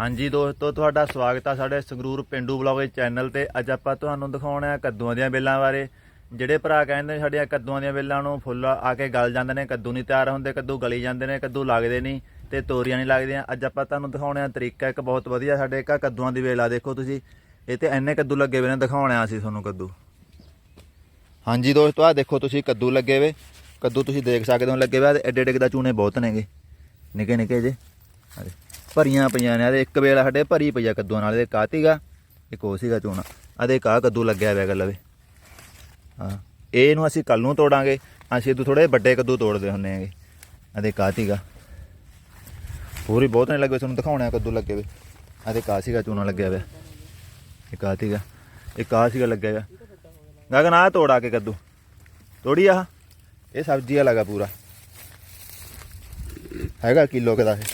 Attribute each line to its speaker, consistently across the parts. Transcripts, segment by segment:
Speaker 1: ਹਾਂਜੀ ਦੋਸਤੋ ਤੁਹਾਡਾ ਸਵਾਗਤ ਆ ਸਾਡੇ ਸੰਗਰੂਰ ਪਿੰਡੂ ਬਲੌਗ ਚੈਨਲ ਤੇ। ਅੱਜ ਆਪਾਂ ਤੁਹਾਨੂੰ ਦਿਖਾਉਣਾ ਆ ਕੱਦੂਆਂ ਦੀਆਂ ਬੇਲਾਂ ਬਾਰੇ। ਜਿਹੜੇ ਭਰਾ ਕਹਿੰਦੇ ਨੇ ਸਾਡੀਆਂ ਕੱਦੂਆਂ ਦੀਆਂ ਬੇਲਾਂ ਨੂੰ ਫੁੱਲ ਆ ਕੇ ਗਲ ਜਾਂਦੇ ਨੇ, ਕੱਦੂ ਨਹੀਂ ਤਿਆਰ ਹੁੰਦੇ, ਕੱਦੂ ਗਲੀ ਜਾਂਦੇ ਨੇ, ਕੱਦੂ ਲੱਗਦੇ ਨਹੀਂ ਤੇ ਤੋਰੀਆਂ ਨਹੀਂ ਲੱਗਦੀਆਂ। ਅੱਜ ਆਪਾਂ ਤੁਹਾਨੂੰ ਦਿਖਾਉਣੇ ਆ ਤਰੀਕਾ ਇੱਕ ਬਹੁਤ ਵਧੀਆ ਸਾਡੇ ਘਰ ਕੱਦੂਆਂ ਦੀ ਵੇਲ ਆ। ਦੇਖੋ ਤੁਸੀਂ, ਇਹ ਤੇ ਇੰਨੇ ਕੱਦੂ ਲੱਗੇ ਹੋਏ ਨੇ, ਦਿਖਾਉਣੇ ਆ ਅਸੀਂ ਤੁਹਾਨੂੰ ਕੱਦੂ। ਹਾਂਜੀ ਦੋਸਤੋ ਆ ਦੇਖੋ ਤੁਸੀਂ ਕੱਦੂ ਲੱਗੇ ਵੇ ਕੱਦੂ ਤੁਸੀਂ ਦੇਖ ਸਕਦੇ ਹੋ, ਲੱਗੇ ਵੇ ਐਡੇ ਐਡੇ ਦਾ ਚੂਨੇ ਬਹੁਤ ਨੇਗੇ। ਨਿੱਕੇ ਨਿੱਕੇ ਜੇ ਆ ਭਰੀਆਂ ਪਈਆਂ ਨੇ। ਆਦੇ ਇੱਕ ਵੇਲਾ ਸਾਡੇ, ਭਰੀ ਪਈ ਆ ਕੱਦੂਆਂ ਨਾਲ। ਇਹ ਕਾਤੀਗਾ ਇੱਕ ਉਹ ਸੀਗਾ ਚੂਨਾ ਆਦੇ ਕਾ ਕੱਦੂ ਲੱਗਿਆ ਹੋਇਆ ਗੱਲਵੇ ਹਾਂ, ਇਹਨੂੰ ਅਸੀਂ ਕੱਲ ਨੂੰ ਤੋੜਾਂਗੇ। ਅਸੀਂ ਇਹ ਥੋੜੇ ਵੱਡੇ ਕੱਦੂ ਤੋੜਦੇ ਹੁੰਨੇ ਆਂਗੇ ਆਦੇ ਕਾਤੀਗਾ ਪੂਰੀ ਬਹੁਤ ਨੇ ਲੱਗੇ ਤੁਹਾਨੂੰ ਦਿਖਾਉਣਾ ਹੈ ਕੱਦੂ ਲੱਗੇ ਵੇ ਆਦੇ ਕਾ ਸੀਗਾ ਚੂਨਾ ਲੱਗਿਆ ਹੋਇਆ ਇਹ ਕਾਤੀਗਾ ਇਹ ਕਾ ਸੀਗਾ ਲੱਗਿਆ ਹੋਇਆ ਗਗਨ ਆ ਤੋੜਾ ਕੇ ਕੱਦੂ। ਤੋੜੀ ਆ। ਇਹ ਸਬਜ਼ੀ ਆ ਲਗਾ ਪੂਰਾ। ਹੈਗਾ ਕਿਲੋ ਕਦਾ ਇਹ।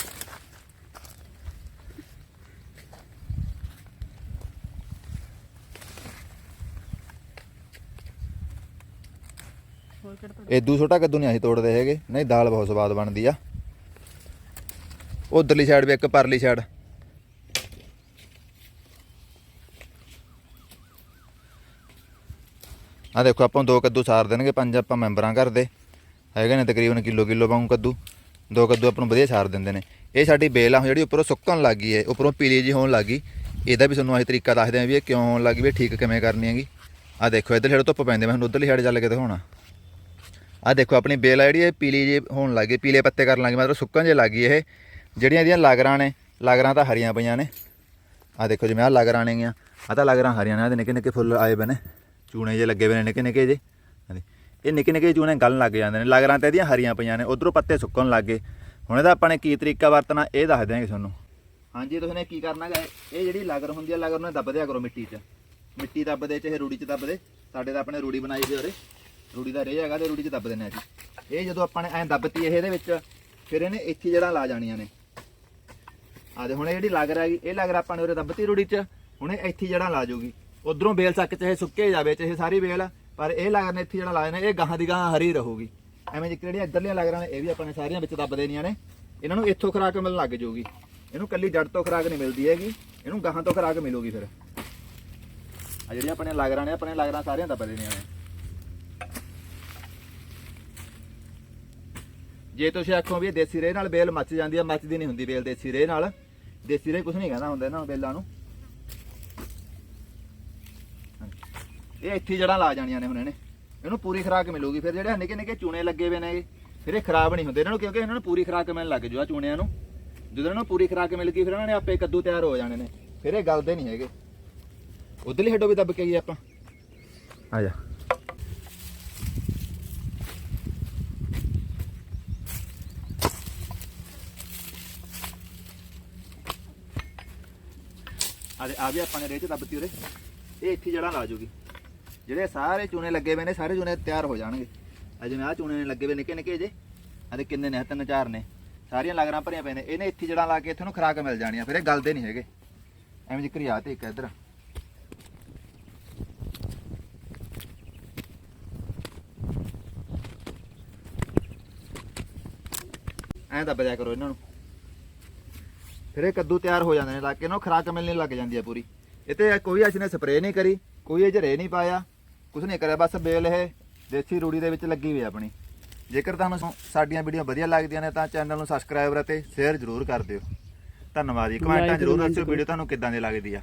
Speaker 1: ਏਦੂ ਛੋਟਾ ਕੱਦੂ ਨਹੀਂ ਅਸੀਂ ਤੋੜਦੇ ਹੈਗੇ। ਨਹੀਂ, ਦਾਲ ਬਹੁਤ ਸਵਾਦ ਬਣਦੀ ਆ। ਉਧਰਲੀ ਸਾਈਡ ਵੀ ਇੱਕ, ਪਰਲੀ ਸਾਈਡ ਆ ਦੇਖੋ, ਆਪਾਂ ਦੋ ਕੱਦੂ ਸਾਰ ਦੇਣਗੇ, ਪੰਜ ਆਪਾਂ ਮੈਂਬਰਾਂ ਘਰ ਦੇ। ਹੈਗੇ ਨੇ ਤਕਰੀਬਨ ਕਿਲੋ ਕਿਲੋ ਪਾਉਂ ਕੱਦੂ। ਦੋ ਕੱਦੂ ਆਪਾਂ ਨੂੰ ਵਧੀਆ ਸਾਰ ਦਿੰਦੇ ਨੇ। ਇਹ ਸਾਡੀ ਬੇਲ ਆ, ਜਿਹੜੀ ਉੱਪਰੋਂ ਸੁੱਕਣ ਲੱਗ ਗਈ ਹੈ, ਉੱਪਰੋਂ ਪੀਲੀ ਜੀ ਹੋਣ ਲੱਗ ਗਈ। ਇਹਦਾ ਵੀ ਤੁਹਾਨੂੰ ਅਸੀਂ ਤਰੀਕਾ ਦੱਸਦੇ ਆਂ ਵੀ ਇਹ ਕਿਉਂ ਹੋਣ ਲੱਗੀ ਵੀ ਠੀਕ ਕਿਵੇਂ ਕਰਨੀ ਹੈਗੀ। ਆ ਦੇਖੋ ਇੱਧਰ ਛੇੜ ਧੁੱਪ ਪੈਂਦੇ, ਮੈਂ ਤੁਹਾਨੂੰ ਉਧਰਲੀ ਸਾਈਡ ਚੱਲ ਕੇ ਦਿਖਾਉਣਾ। ਆ ਦੇਖੋ, ਆਪਣੀ ਬੇਲ ਆ ਜਿਹੜੀ, ਇਹ ਪੀਲੀ ਜੀ ਹੋਣ ਲੱਗ ਗਈ, ਪੀਲੇ ਪੱਤੇ ਕਰਨ ਲੱਗ ਗਈ, ਮਤਲਬ ਸੁੱਕਣ ਜੇ ਲੱਗ ਗਈ ਇਹ। ਜਿਹੜੀਆਂ ਇਹਦੀਆਂ ਲਾਗਰਾਂ ਨੇ, ਲਾਗਰਾਂ ਤਾਂ ਹਰੀਆਂ ਪਈਆਂ ਨੇ। ਆ ਦੇਖੋ ਜਿਵੇਂ ਆ ਲਾਗਰਾਂ ਨੇਗੀਆਂ ਆ ਤਾਂ ਲਾਗਰਾਂ ਹਰੀਆਂ ਨੇ ਇਹਦੇ ਨਿੱਕੇ ਨਿੱਕੇ ਫੁੱਲ ਆਏ ਪਏ ਨੇ, ਚੂਣੇ ਜੇ ਲੱਗੇ ਹੋਏ ਨੇ, ਨਿੱਕੇ ਨਿੱਕੇ ਜੇ ਇਹ ਨਿੱਕੇ ਨਿੱਕੇ ਚੂਣੇ ਗਲਣ ਲੱਗ ਜਾਂਦੇ ਨੇ, ਲਾਗਰਾਂ ਤੇ ਇਹਦੀਆਂ ਹਰੀਆਂ ਪਈਆਂ ਨੇ, ਉਧਰੋਂ ਪੱਤੇ ਸੁੱਕਣ ਲੱਗ ਗਏ। ਹੁਣ ਇਹਦਾ ਆਪਾਂ ਨੇ ਕੀ ਤਰੀਕਾ ਵਰਤਣਾ, ਇਹ ਦੱਸ ਦਿਆਂਗੇ ਤੁਹਾਨੂੰ। ਹਾਂਜੀ, ਤੁਸੀਂ ਨੇ ਕੀ ਕਰਨਾ ਹੈ ਇਹ ਜਿਹੜੀ ਲਾਗਰ ਹੁੰਦੀ ਹੈ ਲਾਗਰ ਨੂੰ ਦੱਬ ਦਿਆ ਕਰੋ ਮਿੱਟੀ 'ਚ। ਮਿੱਟੀ ਦੱਬਦੇ ਚਾਹੇ ਰੂੜੀ 'ਚ ਦੱਬਦੇ ਸਾਡੇ ਤਾਂ ਆਪਣੇ ਰੂੜੀ ਬਣਾਈ ਦੇ ਉਰੇ। ਰੂੜੀ ਦਾ ਰੇਹ ਹੈਗਾ ਤੇ ਰੂੜੀ 'ਚ ਦੱਬ ਦਿੰਦੇ ਆ ਜੀ ਇਹ ਜਦੋਂ ਆਪਾਂ ਨੇ ਐਂ ਦੱਬਤੀ ਇਹ ਇਹਦੇ ਵਿੱਚ, ਫਿਰ ਇਹਨੇ ਇੱਥੇ ਜਿਹੜਾ ਲਾ ਜਾਣੀਆਂ ਨੇ। ਆ ਦੇ ਹੁਣ ਇਹ ਜਿਹੜੀ ਲਾਗਰ ਹੈਗੀ, ਇਹ ਲੱਗ ਲਾਗਰ ਆਪਾਂ ਨੇ ਉਰੇ ਦੱਬਤੀ ਰੂੜੀ 'ਚ, ਹੁਣ ਇਹ ਇੱਥੇ ਜਿਹੜਾ ਲਾ ਜਾਊਗੀ। ਉਧਰੋਂ ਬੇਲ ਚੱਕ ਚਾਹੇ ਸੁੱਕੇ ਜਾਵੇ, ਚਾਹੇ ਸਾਰੀ ਬੇਲ, ਪਰ ਇਹ ਲੱਗ ਨੇ ਇੱਥੇ ਜਿਹੜਾ ਲਾ ਨੇ ਇਹ ਗਾਹਾਂ ਦੀ ਗਾਹਾਂ ਹਰੀ ਰਹੂਗੀ। ਐਵੇਂ ਜਿ ਜਿਹੜੀਆਂ ਲੱਗ ਲਾਗਰਾਂ ਨੇ, ਇਹ ਵੀ ਆਪਾਂ ਨੇ ਸਾਰੀਆਂ ਵਿੱਚ ਦੱਬ ਦੇਣੀਆਂ ਨੇ। ਇਹਨਾਂ ਨੂੰ ਇੱਥੋਂ ਖੁਰਾਕ ਮਿਲਣ ਲੱਗ ਜਾਊਗੀ। ਇਹਨੂੰ ਕੱਲੀ ਜੜ ਤੋਂ ਖੁਰਾਕ ਨਹੀਂ ਮਿਲਦੀ ਹੈਗੀ, ਇਹਨੂੰ ਗਾਹਾਂ ਤੋਂ ਖੁਰਾਕ ਮਿਲੂਗੀ ਫਿਰ। ਆ ਜਿਹੜੀਆਂ ਆਪਣੇ ਲਾਗਰਾਂ ਨੇ, ਆਪਣੇ ਲਾਗਰਾਂ ਸਾਰੀਆਂ ਦੱਬ ਦੇਣੀਆਂ ਨੇ। ਜੇ ਤੁਸੀਂ ਆਖੋ ਵੀ ਇਹ ਦੇਸੀ ਰੇਹ ਨਾਲ ਬੇਲ ਮੱਚ ਜਾਂਦੀ ਆ, ਮੱਚਦੀ ਨਹੀਂ ਹੁੰਦੀ ਬੇਲ ਦੇਸੀ ਰੇਹ ਨਾਲ। ਦੇਸੀ ਰੇਹ ਕੁਝ ਨਹੀਂ ਕਹਿੰਦਾ ਹੁੰਦਾ ਇਹਨਾਂ ਬੇਲਾਂ ਨੂੰ। ਇਹ ਇੱਥੇ ਜੜਾਂ ਲਾ ਜਾਣੀਆਂ ਨੇ ਹੁਣ ਇਹਨੇ। ਇਹਨੂੰ ਪੂਰੀ ਖੁਰਾਕ ਮਿਲੂਗੀ। ਫਿਰ ਜਿਹੜੇ ਨਿੱਕੇ ਨਿੱਕੇ ਚੂਨੇ ਲੱਗੇ ਹੋਏ ਨੇ ਫਿਰ ਇਹ ਖਰਾਬ ਨਹੀਂ ਹੁੰਦੇ। ਇਹਨਾਂ ਨੂੰ ਕਿਉਂਕਿ ਇਹਨਾਂ ਨੂੰ ਪੂਰੀ ਖੁਰਾਕ ਮਿਲਣ ਲੱਗ ਜੂ ਆ ਚੂਨਿਆਂ ਨੂੰ। ਜਦੋਂ ਇਹਨਾਂ ਨੂੰ ਪੂਰੀ ਖੁਰਾਕ ਮਿਲ ਗਈ, ਫਿਰ ਇਹਨਾਂ ਨੇ ਆਪੇ ਕੱਦੂ ਤਿਆਰ ਹੋ ਜਾਣੇ ਨੇ। ਫਿਰ ਇਹ ਗਲਦੇ ਨਹੀਂ ਹੈਗੇ। ਉਧਰਲੀ ਹੱਡੋ ਵੀ ਦੱਬ ਕੇ ਗਈ ਆਪਾਂ। ਆ ਜਾ। ਆ ਦੇ ਆ ਵੀ ਆਪਾਂ ਨੇ ਰੇਹ ਚ ਦੱਬਤੀ ਉਰੇ। ਇਹ ਇੱਥੇ ਜੜਾਂ ਲਾ ਜੂਗੀ। ਜਿਹੜੇ ਸਾਰੇ ਚੂਨੇ ਲੱਗੇ ਹੋਏ ਨੇ, ਸਾਰੇ ਚੂਨੇ ਤਿਆਰ ਹੋ ਜਾਣਗੇ। ਆ ਜਿਵੇਂ ਆ ਚੂਨੇ ਨੇ ਲੱਗੇ ਹੋਏ ਨਿੱਕੇ ਨਿੱਕੇ ਜੇ ਆ ਦੇ ਕਿੰਨੇ ਨੇ ਤਿੰਨ ਚਾਰ ਨੇ। ਸਾਰੀਆਂ ਲਗਰਾਂ ਭਰੀਆਂ ਪਏ ਨੇ। ਇਹਨੇ ਇੱਥੇ ਜੜਾਂ ਲਾ ਕੇ ਇੱਥੇ ਨੂੰ ਖਰਾਕ ਮਿਲ ਜਾਣੀਆਂ ਫਿਰ ਇਹ ਗਲਦੇ ਨਹੀਂ ਹੈਗੇ। ਐਵੇਂ ਜਿਕਰੀ ਆ ਤੇ ਇੱਕ ਇੱਧਰ। ਐਂ ਦੱਬ ਦਿਆ ਕਰੋ ਇਹਨਾਂ ਨੂੰ। ਫਿਰ ਇਹ ਕੱਦੂ ਤਿਆਰ ਹੋ ਜਾਂਦੇ ਨੇ ਲੱਗ ਕੇ ਇਹਨੂੰ ਖਰਾਕ ਮਿਲਣੀ ਲੱਗ ਜਾਂਦੀ ਹੈ ਪੂਰੀ। ਇਹ ਤੇ ਕੋਈ ਅਸੀਂ ਨੇ ਸਪਰੇਅ ਨਹੀਂ ਕਰੀ ਕੋਈ ਇਹ ਰੇ ਨਹੀਂ ਪਾਇਆ। ਕੁਝ ਨਹੀਂ ਕਰਿਆ ਬਸ ਬੇਲ ਇਹ ਦੇਸੀ ਰੂੜੀ ਦੇ ਵਿੱਚ ਲੱਗੀ ਹੋਈ ਆਪਣੀ। ਜੇਕਰ ਤੁਹਾਨੂੰ ਸਾਡੀਆਂ ਵੀਡੀਓ ਵਧੀਆ ਲੱਗਦੀਆਂ ਨੇ ਤਾਂ ਚੈਨਲ ਨੂੰ ਸਬਸਕ੍ਰਾਈਬ ਅਤੇ ਸ਼ੇਅਰ ਜ਼ਰੂਰ ਕਰ ਦਿਓ। ਧੰਨਵਾਦ ਜੀ। ਕਮੈਂਟਾਂ ਜ਼ਰੂਰ ਦੱਸਿਓ ਵੀਡੀਓ ਤੁਹਾਨੂੰ ਕਿੱਦਾਂ ਦੀ ਲੱਗਦੀ ਆ।